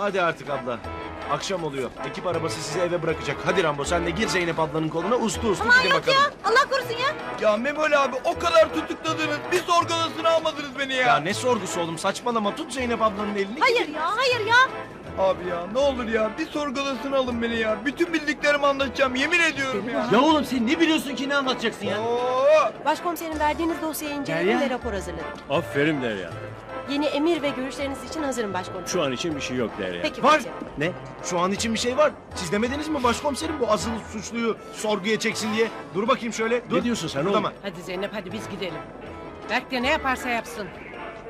Hadi artık abla. Akşam oluyor. Ekip arabası sizi eve bırakacak. Hadi Rambo sen de gir Zeynep ablanın koluna uslu uslu gidin bakalım. Allah korusun ya. Ya Memoli abi o kadar tutukladınız. Bir sorgu odasına almadınız beni ya. Ya ne sorgusu oğlum saçmalama tut Zeynep ablanın elini. Hayır ya hayır ya. Abi ya ne olur ya bir sorgu odasına alın beni ya. Bütün bildiklerimi anlatacağım yemin ediyorum ya. Ya oğlum sen ne biliyorsun ki ne anlatacaksın ya? Oo! Başkomiserin verdiğiniz dosyayı inceledim ve rapor hazırladım. Aferin Derya. Yeni emir ve görüşleriniz için hazırım başkomiserim. Şu an için bir şey yok Derya. Peki Var. komiserim. Ne? Şu an için bir şey var. Siz demediniz mi başkomiserim bu asıl suçluyu sorguya çeksin diye? Dur bakayım şöyle. Dur. Ne diyorsun sen Kıpırdama. oğlum? Hadi Zeynep hadi biz gidelim. Berk de ne yaparsa yapsın.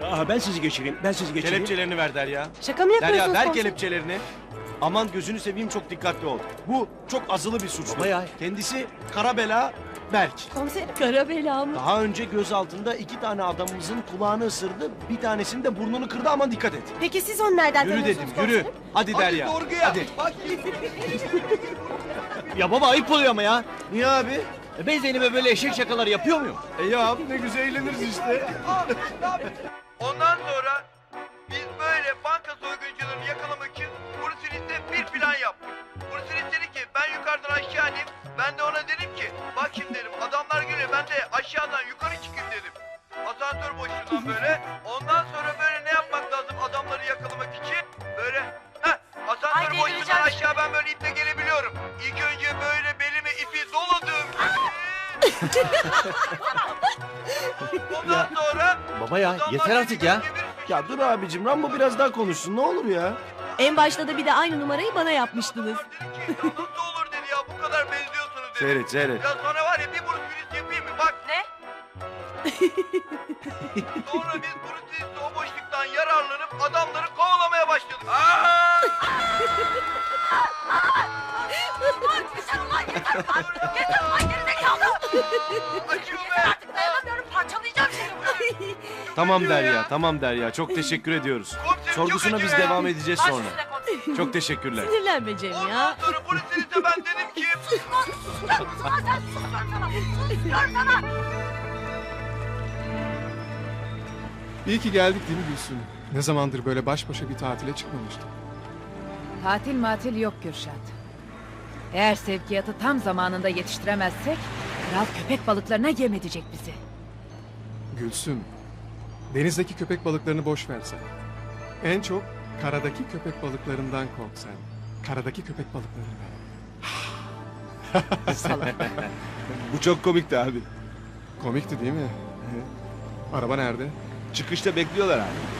Aha ben sizi geçireyim. Ben sizi geçireyim. Kelepçelerini ver Derya. Şaka mı yapıyorsunuz Derya ver komiserim? kelepçelerini. Aman gözünü seveyim çok dikkatli ol. Bu çok azılı bir suçlu. Baba ya. Kendisi kara bela Berk. Komiserim. Kara bela mı? Daha önce gözaltında iki tane adamımızın kulağını ısırdı. Bir tanesinin de burnunu kırdı ama dikkat et. Peki siz onu nereden Yürü tanıyorsunuz dedim yürü. komiserim? Hadi Hadi Derya. sorguya. Hadi. Ya baba ayıp oluyor ama ya. Niye abi? E Ben Zeynep'e böyle eşek şakaları yapıyor muyum? E ya ne güzel eğleniriz işte. Ondan sonra biz böyle banka soyguncularını yakalamak için Bruce bir plan yaptık. Bruce dedi ki ben yukarıdan aşağı ineyim. Ben de ona dedim ki bak şimdi dedim adamlar geliyor ben de aşağıdan yukarı çıkayım dedim. Asansör boşluğundan böyle. Ondan Ondan sonra Baba ya yeter artık ya. Ya dur abicim Rambo biraz daha konuşsun ne olur ya. En başta da bir de aynı numarayı bana yapmıştınız. Nasıl olur dedi ya bu kadar benziyorsunuz dedi. Seyret seyret. Ya sonra var ya bir Bruce Willis yapayım mı bak. Ne? Sonra biz Bruce Willis'le o boşluktan yararlanıp adamları kovalamaya başladık. Aa! Yeter ulan yeter ulan. Yeter ulan gerizekalı. Acıyor be. Artık dayanamıyorum parçalayacağım seni. Tamam Acıyor Derya ya. tamam Derya çok teşekkür ediyoruz. Komiserim Sorgusuna çok biz acıyor ya. devam edeceğiz sonra. Çok teşekkürler. Sinirlenme Cem Ondan ya. sonra Bruce Willis'e ben dedim ki Sus ulan sen sus sana. Sus diyorum sana. İyi ki geldik değil mi Gülsüm? Ne zamandır böyle baş başa bir tatile çıkmamıştık. Tatil matil yok Kürşat. Eğer sevkiyatı tam zamanında yetiştiremezsek kral köpek balıklarına yem edecek bizi. Gülsüm, denizdeki köpek balıklarını boş ver sen. En çok karadaki köpek balıklarından kork sen. Karadaki köpek balıklarından. Bu çok komikti abi. Komikti değil mi? Araba nerede? Çıkışta bekliyorlar abi.